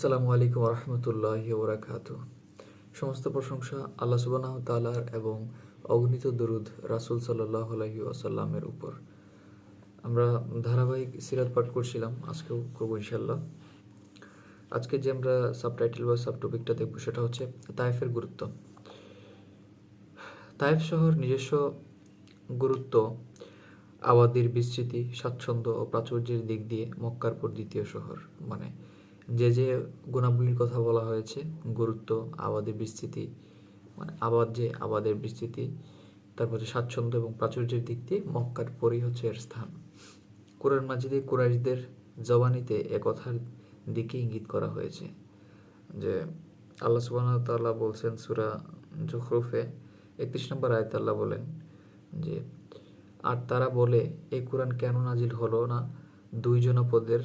আসসালামু আলাইকুম রহমতুল্লাহ ওরাকাত সমস্ত প্রশংসা আল্লাহ সুবাহ তালার এবং অগণিত দরুদ রাসুল সাল্লাহ আসাল্লামের উপর। আমরা ধারাবাহিক সিরাত পাঠ করছিলাম, আজকেও করব ইনশাল্লাহ আজকে যে আমরা সাবটাইটেল বা সাব টপিকটা দেখব সেটা হচ্ছে তায়েফের গুরুত্ব। তায়েফ শহর নিজস্ব গুরুত্ব, আবাদির বিস্তৃতি, স্বাচ্ছন্দ্য ও প্রাচুর্যের দিক দিয়ে মক্কার পর দ্বিতীয় শহর মানে যে যে গুণাবলীর কথা বলা হয়েছে, গুরুত্ব, আবাদের বিস্তৃতি মানে আবাদ যে আবাদের বিস্তৃতি, তারপর হচ্ছে স্বাচ্ছন্দ্য এবং প্রাচুর্যের দিক দিয়ে মক্কার পরই হচ্ছে এর স্থান। কোরআন মাজিদে কুরাইশদের জবানিতে এ কথার দিকে ইঙ্গিত করা হয়েছে যে আল্লাহ সুবাহ তাল্লাহ বলছেন সুরা জখরুফে একত্রিশ নম্বর আয়ত আল্লাহ বলেন যে, আর তারা বলে, এই কোরআন কেন নাজিল হলো না? দুই জনপদের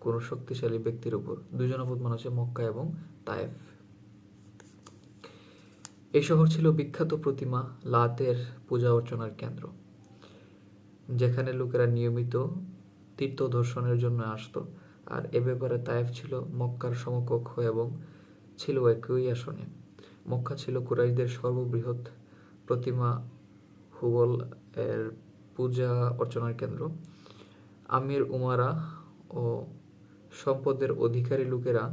কোনো শক্তিশালী ব্যক্তির উপর। দুই জনপদ মানে হচ্ছে মক্কা এবং তায়েফ। এই শহর ছিল বিখ্যাত প্রতিমা লাতের পূজা অর্চনার কেন্দ্র, যেখানে লোকেরা নিয়মিত তীর্থ দর্শনের জন্য আসতো। আর এ ব্যাপারে তায়েফ ছিল মক্কার সমকক্ষ এবং ছিল একই আসনে। মক্কা ছিল কুরাইশদের সর্ববৃহৎ প্রতিমা হুবল এর পূজা অর্চনার কেন্দ্র। আমির উমারা ও সম্পদের অধিকারী লোকেরা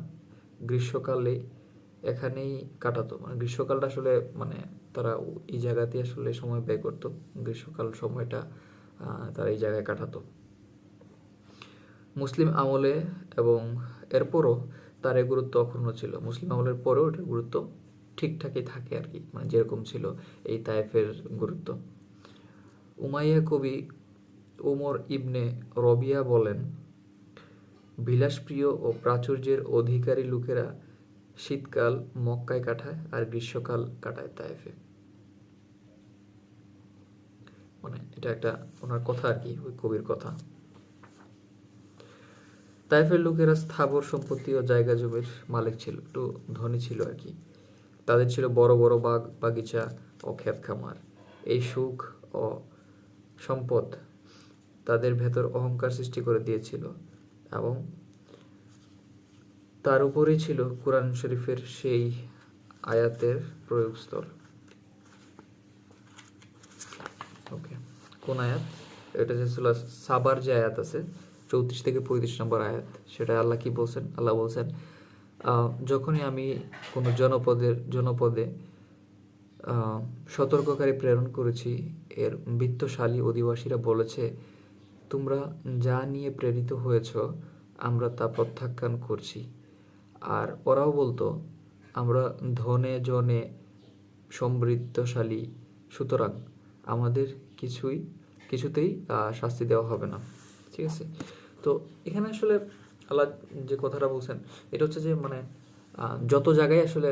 গ্রীষ্মকালে এখানেই কাটাতো। মানে গ্রীষ্মকালটা আসলে মানে তারা এই জায়গাতেই আসলে সময় ব্যয় করতো। গ্রীষ্মকাল সময়টা তারা এই জায়গায় কাটাতো। মুসলিম আমলে এবং এরপরও তার এই গুরুত্ব অক্ষুণ্ণ ছিল। মুসলিম আমলের পরেও এটার গুরুত্ব ঠিকঠাকই থাকে আর কি। মানে যেরকম ছিল এই তায়েফের গুরুত্ব। উমাইয়া কবি উমর ইবনে রবিয়া বলেন বিলাসপ্রিয় ও প্রাচুর্যের অধিকারী লোকেরা শীতকাল মক্কায় কাটায় আর গ্রীষ্মকাল কাটায় তায়েফে মানে এটা একটা ওনার কথা আর কি, ওই কবির কথা। তাইফের লোকেরা স্থাবর সম্পত্তি ও জায়গা জমির মালিক ছিল, একটু ধনী ছিল আর কি। তাদের ছিল বড় বড় বাগ, বাগিচা ও ক্ষেত খামার। এই সুখ ও সম্পদ তাদের ভেতর অহংকার সৃষ্টি করে দিয়েছিল। এবং তার উপরেই ছিল কোরআন শরীফের সেই আয়াতের প্রয়োগস্থল। ওকে, কোন আয়াত? এটা যে সাবার যে আয়াত আছে, চৌত্রিশ থেকে পঁয়ত্রিশ নম্বর আয়াত, সেটা আল্লাহ কি বলছেন? আল্লাহ বলছেন যখনই আমি কোনো জনপদের, জনপদে সতর্ককারী প্রেরণ করেছি, এর বৃত্তশালী অধিবাসীরা বলেছে তোমরা যা নিয়ে প্রেরিত হয়েছ, আমরা তা প্রত্যাখ্যান করছি। আর ওরাও বলতো, আমরা ধনে জনে সমৃদ্ধশালী, সুতরাং আমাদের কিছুই, কিছুতেই শাস্তি দেওয়া হবে না। ঠিক আছে? তো এখানে আসলে আল্লাহ যে কথাটা বলছেন, এটা হচ্ছে যে মানে যত জায়গায় আসলে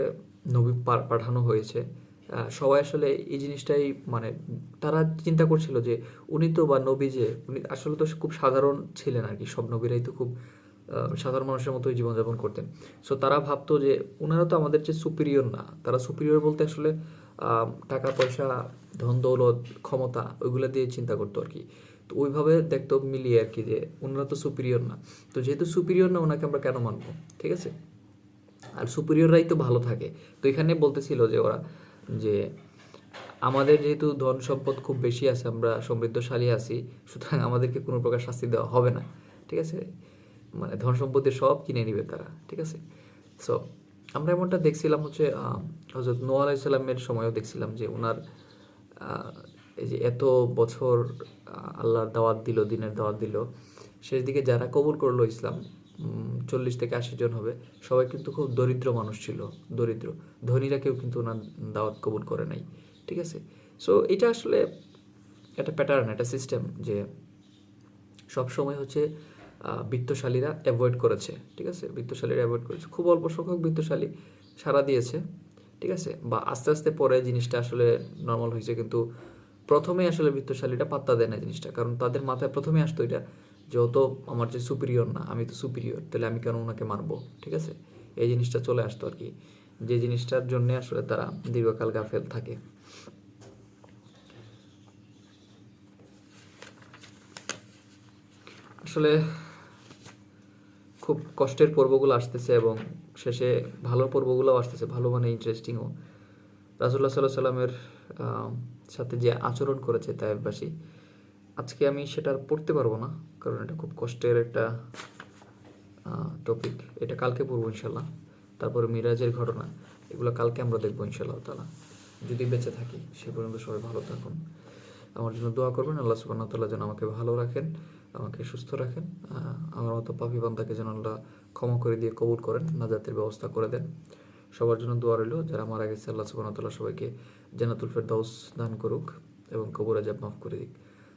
নবী পাঠানো হয়েছে সবাই আসলে এই জিনিসটাই মানে তারা চিন্তা করছিল যে উনি তো বা নবী যে, উনি আসলে তো খুব সাধারণ ছিলেন আর কি। সব নবীরাই তো খুব সাধারণ মানুষের মতোই জীবনযাপন করতেন। সো তারা ভাবতো যে ওনারা তো আমাদের চেয়ে সুপিরিয়র না। তারা সুপিরিয়র বলতে আসলে টাকা, পয়সা, ধন, দৌলত, ক্ষমতা ওইগুলো দিয়ে চিন্তা করতো আর কি। তো ওইভাবে দেখতো মিলিয়ে আর কি যে ওনারা তো সুপিরিয়র না। তো যেহেতু সুপিরিয়র না, ওনাকে আমরা কেন মানবো? ঠিক আছে? আর সুপিরিয়ররাই তো ভালো থাকে। তো এখানে বলতেছিল যে ওরা যে আমাদের যেহেতু ধন সম্পদ খুব বেশি আছে, আমরা সমৃদ্ধশালী আছি, সুতরাং আমাদেরকে কোনো প্রকার শাস্তি দেওয়া হবে না, ঠিক আছে? মানে ধন সম্পত্তি সব কিনে নিবে তারা, ঠিক আছে? সো আমরা এমনটা দেখছিলাম হচ্ছে হজরত নোয়া আলাইসাল্লামের সময়ও দেখছিলাম যে ওনার এই যে এত বছর আল্লাহর দাওয়াত দিল, দিনের দাওয়াত দিল, শেষ দিকে যারা কবুল করল ইসলাম চল্লিশ থেকে আশি জন হবে। সবাই কিন্তু খুব দরিদ্র মানুষ ছিল, দরিদ্র। ধনীরা কেউ কিন্তু ওনার দাওয়াত কবুল করে নাই, ঠিক আছে? সো এটা আসলে একটা প্যাটার্ন একটা সিস্টেম যে সব সময় হচ্ছে বিত্তশালীরা অ্যাভয়েড করেছে, ঠিক আছে? বৃত্তশালীরা অ্যাভয়েড করেছে। খুব অল্প সংখ্যক বৃত্তশালী সারা দিয়েছে, ঠিক আছে? বা আস্তে আস্তে পরে জিনিসটা আসলে নর্মাল হয়েছে, কিন্তু প্রথমে আসলে বিত্তশালীরা পাত্তা দেয় না জিনিসটা, কারণ তাদের মাথায় প্রথমে আসতো এটা যেহেতু আমার যে সুপিরিয়র না, আমি তো সুপিরিয়র তাহলে আমি কেন ওনাকে মারবো? ঠিক আছে? এই জিনিসটা চলে আসতো আর কি। যে জিনিসটার জন্য আসলে তারা দীর্ঘকাল গাফেল থাকে। আসলে খুব কষ্টের পর্বগুলো আসতেছে এবং শেষে ভালো পর্বগুলোও আসতেছে, ভালো মানে ইন্টারেস্টিংও রাসুল্লাহ সাল্লাহ সাল্লামের সাথে যে আচরণ করেছে তাইবাসী আজকে আমি সেটা পড়তে পারব না, কারণ এটা খুব কষ্টের একটা টপিক এটা কালকে পড়ব ইনশাল্লাহ। তারপরে মিরাজের ঘটনা, এগুলো কালকে আমরা দেখব ইনশাল্লাহ তালা যদি বেঁচে থাকি, সে পর্যন্ত সবাই ভালো থাকুন। আমার জন্য দোয়া করবেন, আল্লাহ সুবাহ তাল্লাহ যেন আমাকে ভালো রাখেন, আমাকে সুস্থ রাখেন আমার মতো পাপি বান্দাকে যেন আল্লাহ ক্ষমা করে দিয়ে কবুল করেন, নাজাতের ব্যবস্থা করে দেন। সবার জন্য দোয়া রইল, যারা মারা গেছে, আল্লাহ সুবাহ তাল্লাহ সবাইকে জান্নাতুল ফেরদাউস দান করুক এবং কবর আজাব মাফ করে দিক।